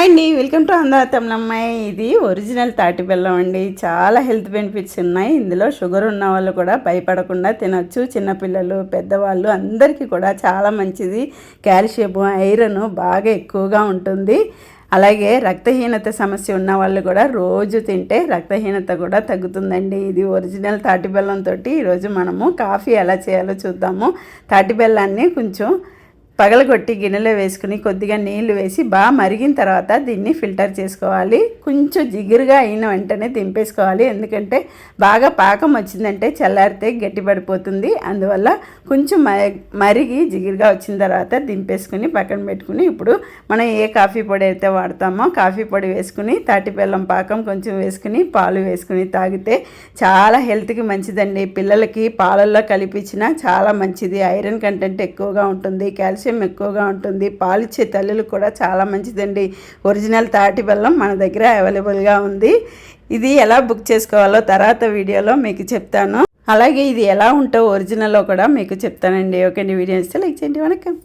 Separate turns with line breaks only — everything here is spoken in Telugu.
అండి వెల్కమ్ టు అందాతమ్లమ్మాయి ఇది ఒరిజినల్ తాటి బెల్లం అండి. చాలా హెల్త్ బెనిఫిట్స్ ఉన్నాయి. ఇందులో షుగర్ ఉన్న వాళ్ళు కూడా భయపడకుండా తినొచ్చు. చిన్నపిల్లలు పెద్దవాళ్ళు అందరికీ కూడా చాలా మంచిది. కాల్షియం ఐరన్ బాగా ఎక్కువగా ఉంటుంది. అలాగే రక్తహీనత సమస్య ఉన్న వాళ్ళు కూడా రోజు తింటే రక్తహీనత కూడా తగ్గుతుందండి. ఇది ఒరిజినల్ తాటి బెల్లంతో ఈరోజు మనము కాఫీ ఎలా చేయాలో చూద్దాము. తాటి బెల్లాన్ని కొంచెం పగలగొట్టి గిన్నెలో వేసుకుని కొద్దిగా నీళ్ళు వేసి బాగా మరిగిన తర్వాత దీన్ని ఫిల్టర్ చేసుకోవాలి. కొంచెం జిగురుగా అయిన వెంటనే దింపేసుకోవాలి. ఎందుకంటే బాగా పాకం వచ్చిందంటే చల్లారితే గట్టిపడిపోతుంది అందువల్ల కొంచెం మరిగి జిగురుగా వచ్చిన తర్వాత దింపేసుకుని పక్కన పెట్టుకుని ఇప్పుడు మనం ఏ కాఫీ పొడి అయితే వాడతామో కాఫీ పొడి వేసుకుని తాటిపెల్లం పాకం కొంచెం వేసుకుని పాలు వేసుకుని తాగితే చాలా హెల్త్కి మంచిదండి. పిల్లలకి పాలల్లో కలిపించినా చాలా మంచిది. ఐరన్ కంటెంట్ ఎక్కువగా ఉంటుంది. కాల్షియం ఎక్కువగా ఉంటుంది. పాలిచ్చే తల్లులు కూడా చాలా మంచిదండి. ఒరిజినల్ తాటి బెల్లం మన దగ్గర అవైలబుల్గా ఉంది. ఇది ఎలా బుక్ చేసుకోవాలో తర్వాత వీడియోలో మీకు చెప్తాను. అలాగే ఇది ఎలా ఉంటో ఒరిజినల్లో కూడా మీకు చెప్తానండి. ఓకే అండి. వీడియో ఇస్తే లైక్ చేయండి. వనకం